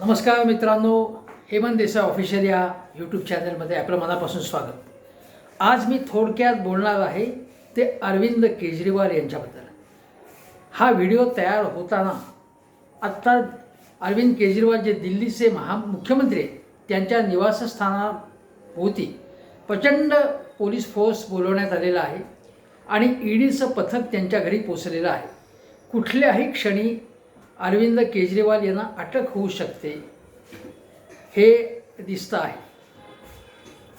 नमस्कार मित्रांनो हेमंत देसाई ऑफिशियल या यूट्यूब चॅनलमध्ये आपलं मनापासून स्वागत. आज मी थोडक्यात बोलणार आहे ते अरविंद केजरीवाल यांच्याबद्दल. हा व्हिडिओ तयार होताना आत्ता अरविंद केजरीवाल जे दिल्लीचे महा मुख्यमंत्री आहेत त्यांच्या निवासस्थानाभोवती प्रचंड पोलीस फोर्स बोलवण्यात आलेला आहे आणि ईडीचं पथक त्यांच्या घरी पोचलेलं आहे. कुठल्याही क्षणी अरविंद केजरीवाल यांना अटक होऊ शकते हे दिसतं आहे.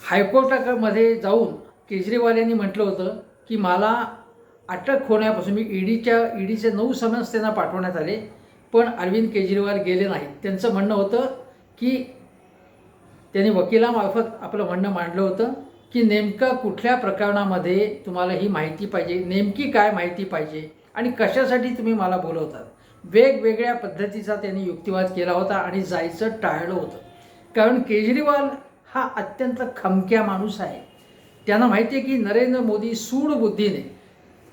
हायकोर्टामध्ये जाऊन केजरीवाल यांनी म्हटलं होतं की मला अटक होण्यापासून मी ईडीच्या ईडीचे नऊ समन्स त्यांना पाठवण्यात आले पण अरविंद केजरीवाल गेले नाहीत. त्यांचं म्हणणं होतं की त्यांनी वकिलामार्फत आपलं म्हणणं मांडलं होतं की नेमकं कुठल्या प्रकरणामध्ये तुम्हाला ही माहिती पाहिजे नेमकी काय माहिती पाहिजे आणि कशासाठी तुम्ही मला बोलवतात. वेगवेगळ्या पद्धतीचा त्यांनी युक्तिवाद केला होता आणि जायचं टाळलं होतं. कारण केजरीवाल हा अत्यंत खमक्या माणूस आहे. त्यांना माहिती आहे की नरेंद्र मोदी सूडबुद्धीने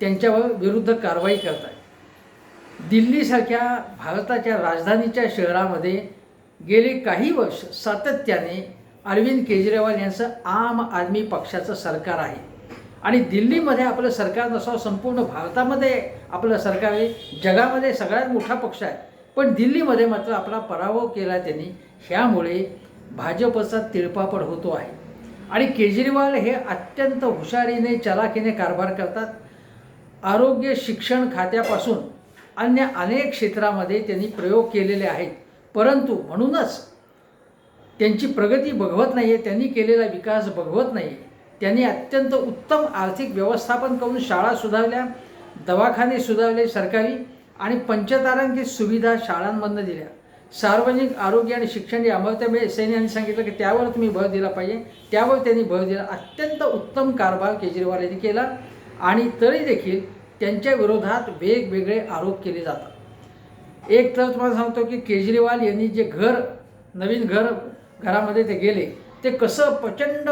त्यांच्या त्यांच्यावर विरुद्ध कारवाई करत आहे दिल्लीसारख्या भारताच्या राजधानीच्या शहरामध्ये गेले काही वर्ष सातत्याने अरविंद केजरीवाल यांचं आम आदमी पक्षाचं सरकार आहे. आणि दिल्लीमध्ये आपलं सरकार नसावं संपूर्ण भारतामध्ये आपलं सरकार आहे. जगामध्ये सगळ्यात मोठा पक्ष आहे. पण दिल्लीमध्ये मात्र आपला पराभव केला त्यांनी. ह्यामुळे भाजपचा तिळपापड होतो आहे. आणि केजरीवाल हे अत्यंत हुशारीने चलाखीने कारभार करतात. आरोग्य शिक्षण खात्यापासून अन्य अनेक क्षेत्रामध्ये त्यांनी प्रयोग केलेले आहेत. परंतु म्हणूनच त्यांची प्रगती बघवत नाही आहे त्यांनी केलेला विकास बघवत नाही आहे त्यांनी अत्यंत उत्तम आर्थिक व्यवस्थापन करून शाळा सुधारल्या दवाखाने सुधारले सरकारी आणि पंचतारांकित सुविधा शाळांमधनं दिल्या. सार्वजनिक आरोग्य आणि शिक्षण हे अमर्त्य सेन यांनी सांगितलं की त्यावर तुम्ही भर दिला पाहिजे. त्यावर त्यांनी भर दिला. अत्यंत उत्तम कारभार केजरीवाल यांनी केला आणि तरी देखील त्यांच्या विरोधात वेगवेगळे आरोप केले जातात. एक तर तुम्हाला सांगतो की केजरीवाल यांनी जे घर नवीन घर घरामध्ये ते गेले ते कसं प्रचंड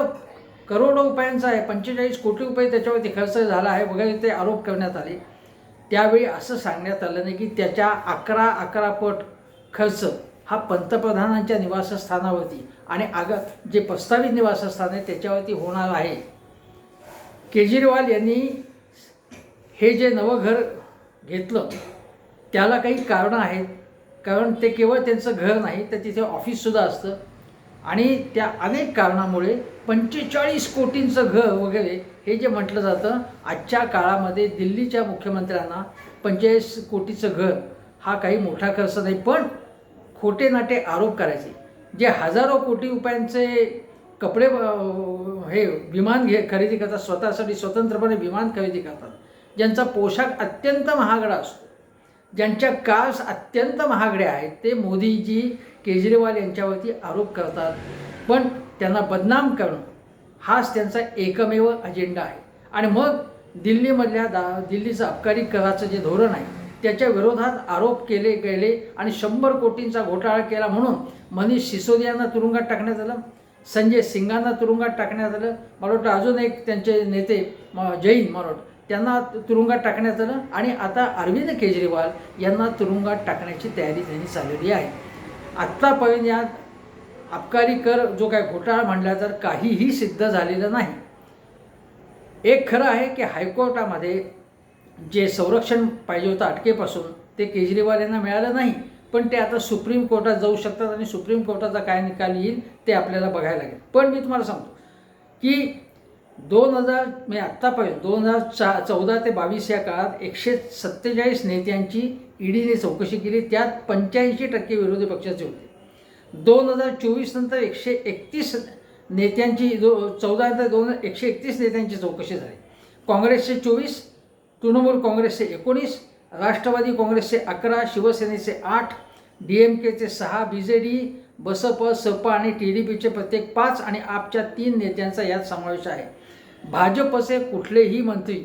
करोडो रुपयांचा आहे पंचेचाळीस कोटी रुपये त्याच्यावरती खर्च झाला आहे वगैरे ते आरोप करण्यात आले. त्यावेळी असं सांगण्यात आलं नाही की त्याच्या अकरा अकरा पट खर्च हा पंतप्रधानांच्या निवासस्थानावरती आणि आग जे प्रस्तावित निवासस्थान आहे त्याच्यावरती होणार आहे. केजरीवाल यांनी हे जे नवं घर घेतलं त्याला काही कारणं आहेत. कारण ते केवळ त्यांचं घर नाही तर तिथे ऑफिससुद्धा असतं. आणि त्या अनेक कारणामुळे पंचेचाळीस कोटींचं घर वगैरे हे जे म्हटलं जातं आजच्या काळामध्ये दिल्लीच्या मुख्यमंत्र्यांना पंचेचाळीस कोटीचं घर हा काही मोठा खर्च नाही पण खोटे नाटे आरोप करायचे. जे हजारो कोटी रुपयांचे कपडे हे विमान घे खरेदी करतात स्वतःसाठी स्वतंत्रपणे विमान खरेदी करतात ज्यांचा पोशाख अत्यंत महागडा असतो. ज्यांच्या कार्स अत्यंत महागड्या आहेत ते मोदीजी केजरीवाल यांच्यावरती आरोप करतात. पण त्यांना बदनाम करणं हाच त्यांचा एकमेव अजेंडा आहे. आणि मग दिल्लीमधल्या दा दिल्लीचं अबकारी कराचं जे धोरण आहे त्याच्या विरोधात आरोप केले गेले आणि शंभर कोटींचा घोटाळा केला म्हणून मनीष सिसोदियांना तुरुंगात टाकण्यात आलं संजय सिंगांना तुरुंगात टाकण्यात आलं. मला वाटतं अजून एक त्यांचे नेते म- जैन मला वाटतं. त्यांना तुरुंगात टाकण्यात आलं आणि आता अरविंद केजरीवाल यांना तुरुंगात टाकण्याची तयारी त्यांनी चालवली आहे. आत्तापर्यंत यात अबकारी कर जो काय घोटाळा म्हणला तर काहीही सिद्ध झालेलं नाही. एक खरं आहे की हायकोर्टामध्ये जे संरक्षण पाहिजे होतं अटकेपासून ते केजरीवाल यांना मिळालं नाही पण ते आता सुप्रीम कोर्टात जाऊ शकतात आणि सुप्रीम कोर्टाचा काय निकाल येईल ते आपल्याला बघायला लागेल. पण मी तुम्हाला सांगतो की दोन हजार म्हणजे आत्तापर्यंत दोन हजार चा चौदा ते बावीस या काळात एकशे सत्तेचाळीस नेत्यांची ईडीने चौकशी केली. त्यात पंच्याऐंशी टक्के विरोधी पक्षाचे होते. दोन हजार चोवीस नंतर एकशे एकतीस नेत्यांची दो चौदा नंतर दोन एकशे एकतीस नेत्यांची चौकशी झाली. काँग्रेसचे चोवीस तृणमूल काँग्रेसचे एकोणीस राष्ट्रवादी काँग्रेसचे अकरा शिवसेनेचे आठ डी एम केचे सहा बी जे डी बसप सपा आणि टी डी पीचे प्रत्येक पाच आणि आपच्या तीन नेत्यांचा यात समावेश आहे. भाजपचे कुठलेही मंत्री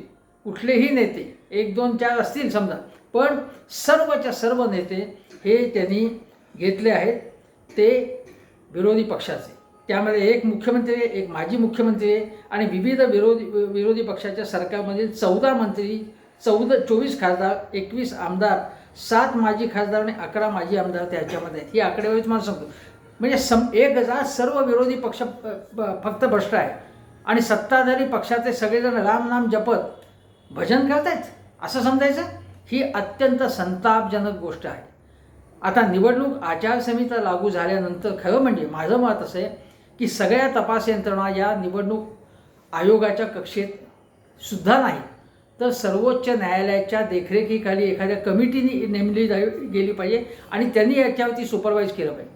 कुठलेही नेते एक दोन चार असतील समजा पण सर्वच्या सर्व नेते हे त्यांनी घेतले आहेत. ते विरोधी पक्षाचे. त्यामध्ये एक मुख्यमंत्री आहे एक माजी मुख्यमंत्री आहे आणि विविध विरोधी विरोधी पक्षाच्या सरकारमधील चौदा मंत्री चौदा चोवीस खासदार एकवीस आमदार सात माजी खासदार आणि अकरा माजी आमदार त्याच्यामध्ये आहेत. ही आकडेवारी तुम्हाला सांगतो. म्हणजे सम एक हजार सर्व विरोधी पक्ष फक्त भ्रष्ट आहे आणि सत्ताधारी पक्षाचे सगळेजण रामनाम जपत भजन करतायत? असं समजायचं? ही अत्यंत संतापजनक गोष्ट आहे. आता निवडणूक आचारसंहिता लागू झाल्यानंतर खरं म्हणजे माझं मत असं आहे की सगळ्या तपास यंत्रणा या निवडणूक आयोगाच्या कक्षेत सुद्धा नाही. तर सर्वोच्च न्यायालयाच्या देखरेखीखाली एखाद्या कमिटीने नेमली जा गेली पाहिजे आणि त्यांनी याच्यावरती सुपरवाईज केलं पाहिजे.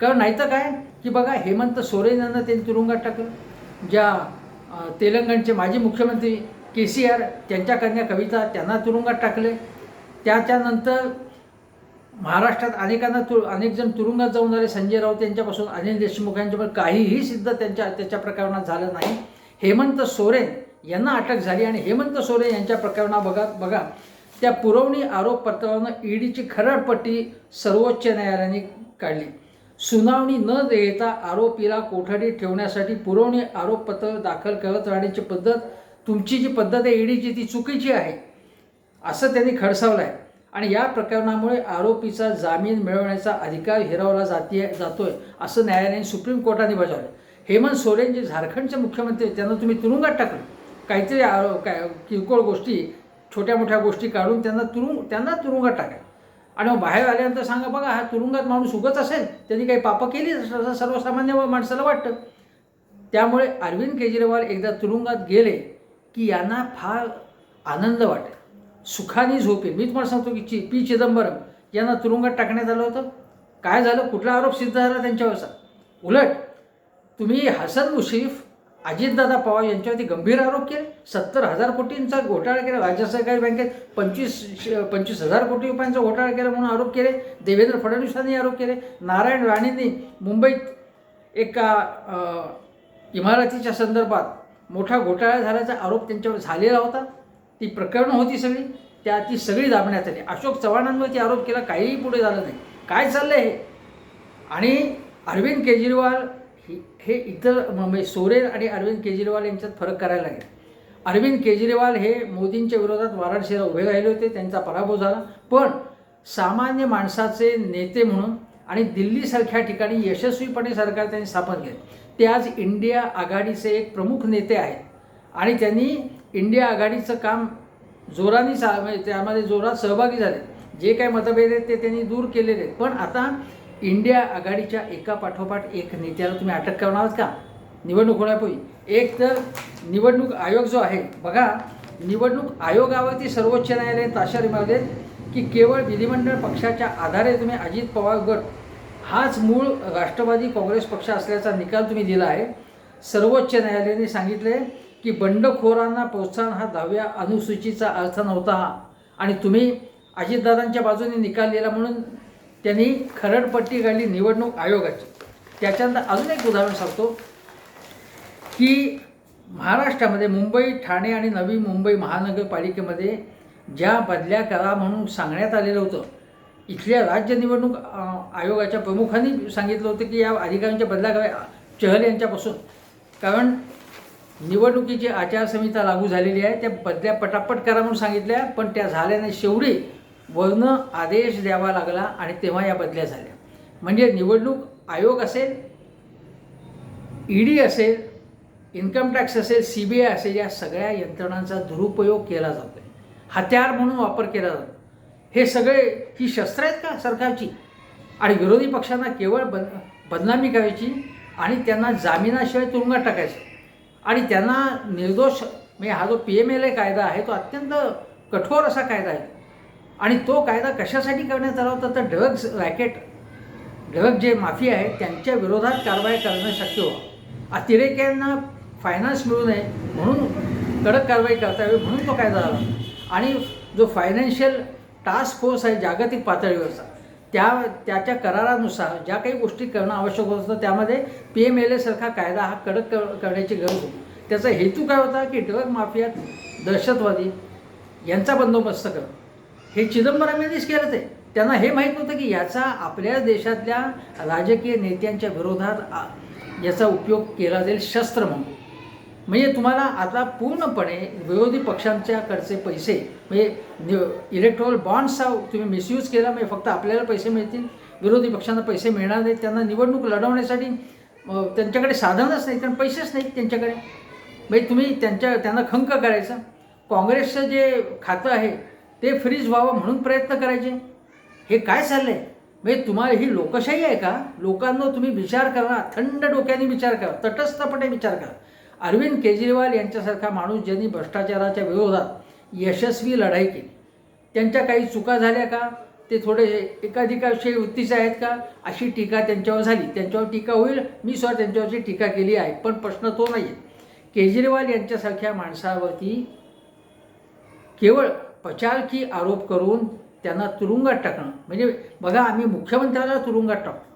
कारण नाहीतर काय? की बघा हेमंत सोरेन यांना त्यांनी तुरुंगात टाकलं. ज्या तेलंगणचे माजी मुख्यमंत्री के सी आर त्यांच्या कन्या कविता त्यांना तुरुंगात टाकले. त्याच्यानंतर महाराष्ट्रात अनेकांना तु अनेकजण तुरुंगात जाऊन आले. संजय राऊत यांच्यापासून अनिल देशमुख यांच्यापासून काहीही सिद्ध त्यांच्या त्याच्या प्रकरणात झालं नाही. हेमंत सोरेन यांना अटक झाली आणि हेमंत सोरेन यांच्या प्रकरणात बघा बघा. त्या पुरवणी आरोप आरोपपत्रानं ईडीची खरडपट्टी सर्वोच्च न्यायालयाने काढली. सुनावणी न देता आरोपीला कोठडीत ठेवण्यासाठी पुरवणी आरोपपत्र दाखल करत राहण्याची पद्धत तुमची जी पद्धत आहे ईडीची ती चुकीची आहे असं त्यांनी खडसावलं आहे आणि या प्रकरणामुळे आरोपीचा जामीन मिळवण्याचा अधिकार हिरावला जातीय जातोय असं न्यायालयाने सुप्रीम कोर्टाने बजावलं हेमंत सोरेन जे झारखंडचे मुख्यमंत्री आहेत, त्यांना तुम्ही तुरुंगात टाकलं. काहीतरी आरो काय किरकोळ गोष्टी छोट्या मोठ्या गोष्टी काढून त्यांना तुरुंग त्यांना तुरुंगात टाका आणि मग बाहेर आल्यानंतर सांगा बघा हा तुरुंगात माणूस उगत असेल त्यांनी काही पापं केली असं सर्वसामान्य माणसाला वाटतं. त्यामुळे अरविंद केजरीवाल एकदा तुरुंगात गेले की यांना फार आनंद वाटेल. सुखाने झोपेल मी तुम्हाला सांगतो की चि पी चिदंबरम यांना तुरुंगात टाकण्यात आलं होतं. काय झालं? कुठला आरोप सिद्ध झाला त्यांच्यावरचा उलट तुम्ही हसन मुशीफ अजितदादा पवार यांच्यावरती गंभीर आरोप केले. सत्तर हजार कोटींचा घोटाळा केला. राज्य सहकारी बँकेत पंचवीस पंचवीस हजार कोटी रुपयांचा घोटाळा केला म्हणून आरोप केले. देवेंद्र फडणवीसांनी आरोप केले. नारायण राणेंनी मुंबईत एका इमारतीच्या संदर्भात मोठा घोटाळा झाल्याचा आरोप त्यांच्यावर झालेला होता. ती प्रकरणं होती सगळी. त्या ती सगळी दाबण्यात आली. अशोक चव्हाणांवरती आरोप केला. काहीही पुढे झालं नाही. काय चाललं हे? आणि अरविंद केजरीवाल हे- इतर म्हणजे सोरेन आणि अरविंद केजरीवाल यांच्यात फरक करायला लागेल. अरविंद केजरीवाल हे मोदींच्या विरोधात वाराणसीला उभे राहिले होते त्यांचा पराभव झाला. पण सामान्य माणसाचे नेते म्हणून आणि दिल्लीसारख्या ठिकाणी यशस्वीपणे सरकार त्यांनी स्थापन केले. ते आज इंडिया आघाडीचे एक प्रमुख नेते आहेत. आणि त्यांनी इंडिया आघाडीचं काम जोराने सा म्हणजे त्यामध्ये जोरात सहभागी झाले. जे काही मतभेद आहेत ते त्यांनी दूर केलेले आहेत. पण आता इंडिया आघाडीच्या एका पाठोपाठ एक नेत्याला तुम्ही अटक करणार आहात का? निवडणूक होण्यापूर्वी. एक तर निवडणूक आयोग जो आहे बघा निवडणूक आयोगावरती सर्वोच्च न्यायालयाने ताशारी मारलेत की केवळ विधिमंडळ पक्षाच्या आधारे तुम्ही अजित पवार गट हाच मूळ राष्ट्रवादी काँग्रेस पक्ष असल्याचा निकाल तुम्ही दिला आहे. सर्वोच्च न्यायालयाने सांगितले की बंडखोरांना प्रोत्साहन हा दहाव्या अनुसूचीचा अर्थ नव्हता. आणि तुम्ही अजितदादांच्या बाजूने निकाल दिला म्हणून त्यांनी खरडपट्टी काढली निवडणूक आयोगाची. त्याच्यानंतर अजून एक उदाहरण सांगतो. की महाराष्ट्रामध्ये मुंबई ठाणे आणि नवी मुंबई महानगरपालिकेमध्ये ज्या बदल्या करा म्हणून सांगण्यात आलेलं होतं इथल्या राज्य निवडणूक आयोगाच्या प्रमुखांनी सांगितलं होतं की या अधिकाऱ्यांच्या बदल्या करा चहल यांच्यापासून. कारण निवडणुकीची आचारसंहिता लागू झालेली आहे त्या बदल्या पटापट करा म्हणून सांगितल्या पण त्या झाल्याने शेवटी वर्ण आदेश द्यावा लागला आणि तेव्हा या बदल्या झाल्या. म्हणजे निवडणूक आयोग असेल ईडी असेल इन्कम टॅक्स असेल सी बी आय असेल या सगळ्या यंत्रणांचा दुरुपयोग केला जातो हत्यार म्हणून वापर केला जातो. हे सगळे ही शस्त्र आहेत का सरकारची? आणि विरोधी पक्षांना केवळ बद बदनामी करायची आणि त्यांना जामिनाशिवाय तुरुंगात टाकायचं. आणि त्यांना निर्दोष म्हणजे हा जो पी एम एल ए कायदा आहे तो अत्यंत कठोर असा कायदा आहे. आणि तो कायदा कशासाठी करण्यात आला होता? तर ड्रग्ज रॅकेट ड्रग जे माफिया आहेत त्यांच्या विरोधात कारवाई करणं शक्य व्हावं अतिरेक्यांना फायनान्स मिळू नये म्हणून कडक कारवाई करता यावी म्हणून तो कायदा आला. आणि जो फायनान्शियल टास्क फोर्स आहे जागतिक पातळीवरचा त्या त्याच्या करारानुसार ज्या काही गोष्टी करणं आवश्यक होत असतं त्यामध्ये पी एम एल एसारखा कायदा हा कडक कर करण्याची गरज होती. त्याचा हेतू काय होता की ड्रग माफियात दहशतवादी यांचा बंदोबस्त करणं. हे चिदंबरम यांनीच केलं ते. त्यांना हे माहीत नव्हतं की याचा आपल्या देशातल्या राजकीय नेत्यांच्या विरोधात याचा उपयोग केला जाईल शस्त्र म्हणून. म्हणजे तुम्हाला आता पूर्णपणे विरोधी पक्षांच्याकडचे पैसे म्हणजे इलेक्ट्रॉल बॉन्ड्सचा तुम्ही मिसयूज केला म्हणजे फक्त आपल्याला पैसे मिळतील विरोधी पक्षांना पैसे मिळणार नाहीत त्यांना निवडणूक लढवण्यासाठी त्यांच्याकडे साधनच नाही कारण पैसेच नाहीत त्यांच्याकडे. म्हणजे तुम्ही त्यांच्या त्यांना खंक करायचा. काँग्रेसचं जे खातं आहे ते फ्रीज व्हावं म्हणून प्रयत्न करायचे. हे काय चाललं आहे म्हणजे तुम्हाला ही लोकशाही आहे का? लोकांना तुम्ही विचार करा थंड डोक्याने विचार करा तटस्थपणे विचार करा. अरविंद केजरीवाल यांच्यासारखा माणूस ज्यांनी भ्रष्टाचाराच्या विरोधात यशस्वी लढाई केली. त्यांच्या काही चुका झाल्या का? ते थोडे एकाधिकाविषयी वृत्तीचे आहेत का? अशी टीका त्यांच्यावर झाली. त्यांच्यावर टीका होईल. मी स्वतः त्यांच्यावरची टीका केली आहे पण प्रश्न तो नाही आहे केजरीवाल यांच्यासारख्या माणसावरती केवळ पचारकी आरोप करून त्यांना तुरुंगात टाकणं. म्हणजे बघा आम्ही मुख्यमंत्र्याला तुरुंगात टाकतो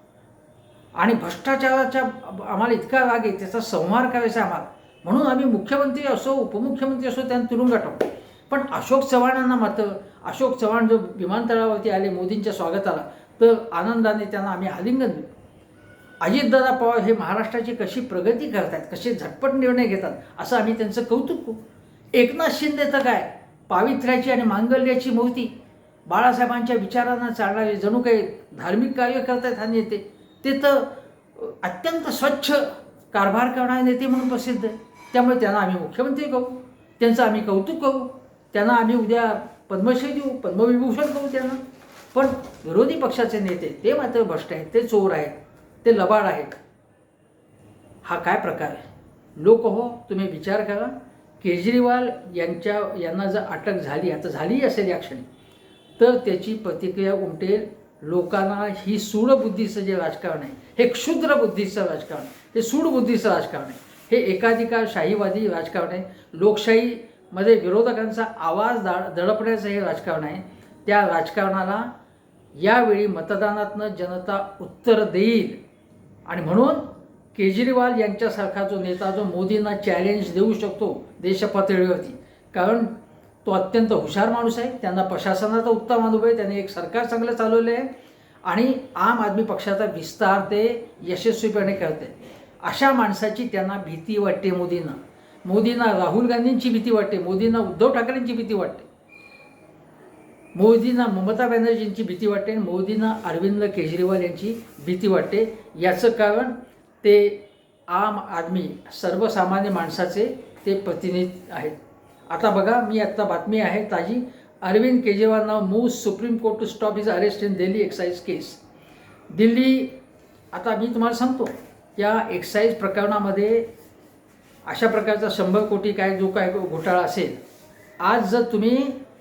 आणि भ्रष्टाचाराच्या आम्हाला इतका राग आहे त्याचा संहार करायचा आहे आम्हाला. म्हणून आम्ही मुख्यमंत्री असो उपमुख्यमंत्री असो त्यांना तुरुंगात टाकतो पण अशोक चव्हाणांना मात्र अशोक चव्हाण जो विमानतळावरती आले मोदींच्या स्वागताला तर आनंदाने त्यांना आम्ही आलिंगन दिलं अजितदादा पवार हे महाराष्ट्राची कशी प्रगती करतात कसे झटपट निर्णय घेतात असं आम्ही त्यांचं कौतुक करू. एकनाथ शिंदे तर काय? पावित्र्याची आणि मांगल्याची मूर्ती बाळासाहेबांच्या विचारांना चालणारे जणू काही धार्मिक कार्य करतात हा नेते ते तर अत्यंत स्वच्छ कारभार करणारे नेते म्हणून प्रसिद्ध. आहे त्यामुळे त्यांना आम्ही मुख्यमंत्री करू. त्यांचं आम्ही कौतुक करू. त्यांना आम्ही उद्या पद्मश्री देऊ पद्मविभूषण करू त्यांना. पण विरोधी पक्षाचे नेते ते मात्र भ्रष्ट आहेत ते चोर आहेत ते लबाड आहेत. हा काय प्रकार आहे? लोक हो तुम्ही विचार करा. केजरीवाल यांच्या यांना जर अटक झाली आता झाली असेल या क्षणी तर त्याची प्रतिक्रिया उमटेल. लोकांना ही सूडबुद्धीचं जे राजकारण आहे हे क्षुद्र बुद्धीचं राजकारण हे सूडबुद्धीचं राजकारण आहे. हे एकाधिकार शाहीवादी राजकारण आहे. लोकशाहीमध्ये विरोधकांचा आवाज दा दडपण्याचं हे राजकारण आहे. त्या राजकारणाला यावेळी मतदानातनं जनता उत्तर देईल. आणि म्हणून केजरीवाल यांच्यासारखा जो नेता जो मोदींना चॅलेंज देऊ शकतो देशपातळीवरती कारण तो अत्यंत हुशार माणूस आहे. त्यांना प्रशासनाचा उत्तम अनुभव आहे. त्यांनी एक सरकार चांगलं चालवलं आहे. आणि आम आदमी पक्षाचा विस्तार ते यशस्वीपणे करते. अशा माणसाची त्यांना भीती वाटते मोदींना. मोदींना राहुल गांधींची भीती वाटते. मोदींना उद्धव ठाकरेंची भीती वाटते. मोदींना ममता बॅनर्जींची भीती वाटते. आणि मोदींना अरविंद केजरीवाल यांची भीती वाटते. याचं कारण ते आम आदमी सर्वसामान्य माणसाचे ते प्रतिनिधी आहेत. आता बघा मी आत्ता बातमी आहे ताजी. Arvind Kejriwal now move Supreme Court to stop his arrest in Delhi excise case Delhi आता मी तुम्हाला सांगतो या एक्साईज प्रकरणामध्ये अशा प्रकारचा शंभर कोटी काय जो काय घोटाळा असेल आज जर तुम्ही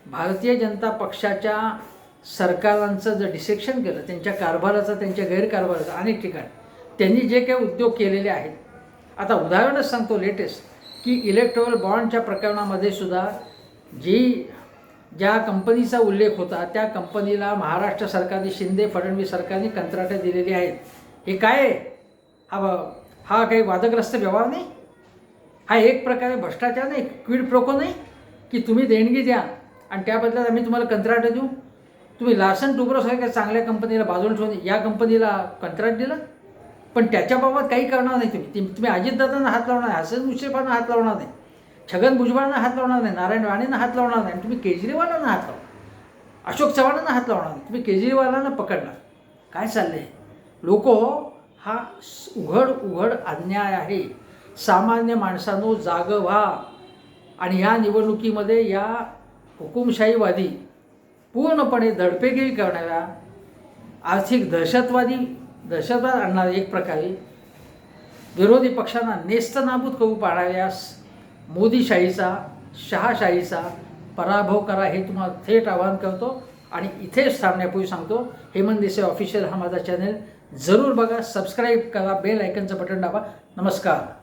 भारतीय जनता पक्षाच्या सरकारांचं जर डिसेक्शन केलं त्यांच्या कारभाराचं त्यांच्या गैरकारभाराचं अनेक ठिकाणी त्यांनी जे काही उद्योग केलेले आहेत. आता उदाहरणच सांगतो लेटेस्ट की इलेक्ट्रोल बॉन्डच्या प्रकरणामध्ये सुद्धा जी ज्या कंपनीचा उल्लेख होता त्या कंपनीला महाराष्ट्र सरकारने शिंदे फडणवीस सरकारने कंत्राटं दिलेली आहेत. हे काय आहे? हा हा काही वादग्रस्त व्यवहार नाही? हा एक प्रकारे भ्रष्टाचार नाही? क्विड प्रोको नाही? की तुम्ही देणगी द्या आणि त्या बदल्यात आम्ही तुम्हाला कंत्राट देऊ? तुम्ही लासन टुब्रोसारख्या चांगल्या कंपनीला बाजून ठेवून या कंपनीला कंत्राट दिलं? पण त्याच्याबाबत काही करणार नाही तुम्ही. तुम्ही अजितदादांना हात लावणार नाही हसन मुश्रीफांना हात लावणार नाही छगन भुजबळांना हात लावणार नाही नारायण राणेंना हात लावणार नाही आणि तुम्ही केजरीवालांना हात लावणार अशोक चव्हाणांना हात लावणार नाही तुम्ही केजरीवालांना पकडणार. काय चाललं आहे लोक हा उघड उघड अन्याय आहे. सामान्य माणसानो जाग व्हा. आणि ह्या निवडणुकीमध्ये या हुकुमशाहीवादी पूर्णपणे दडपेगिरी करणाऱ्या आर्थिक दहशतवादी दहशतवाद आणणारे एक प्रकारे विरोधी पक्षांना नेस्तनाबूत करू पाहणाऱ्या मोदीशाहीचा शहाशाहीचा पराभव करा हे तुम्हाला थेट आवाहन करतो. आणि इथेच थांबण्यापूर्वी सांगतो हेमंत देसाई ऑफिशियल हा माझा चॅनल जरूर बघा सबस्क्राईब करा बेल आयकनचं बटन दाबा. नमस्कार.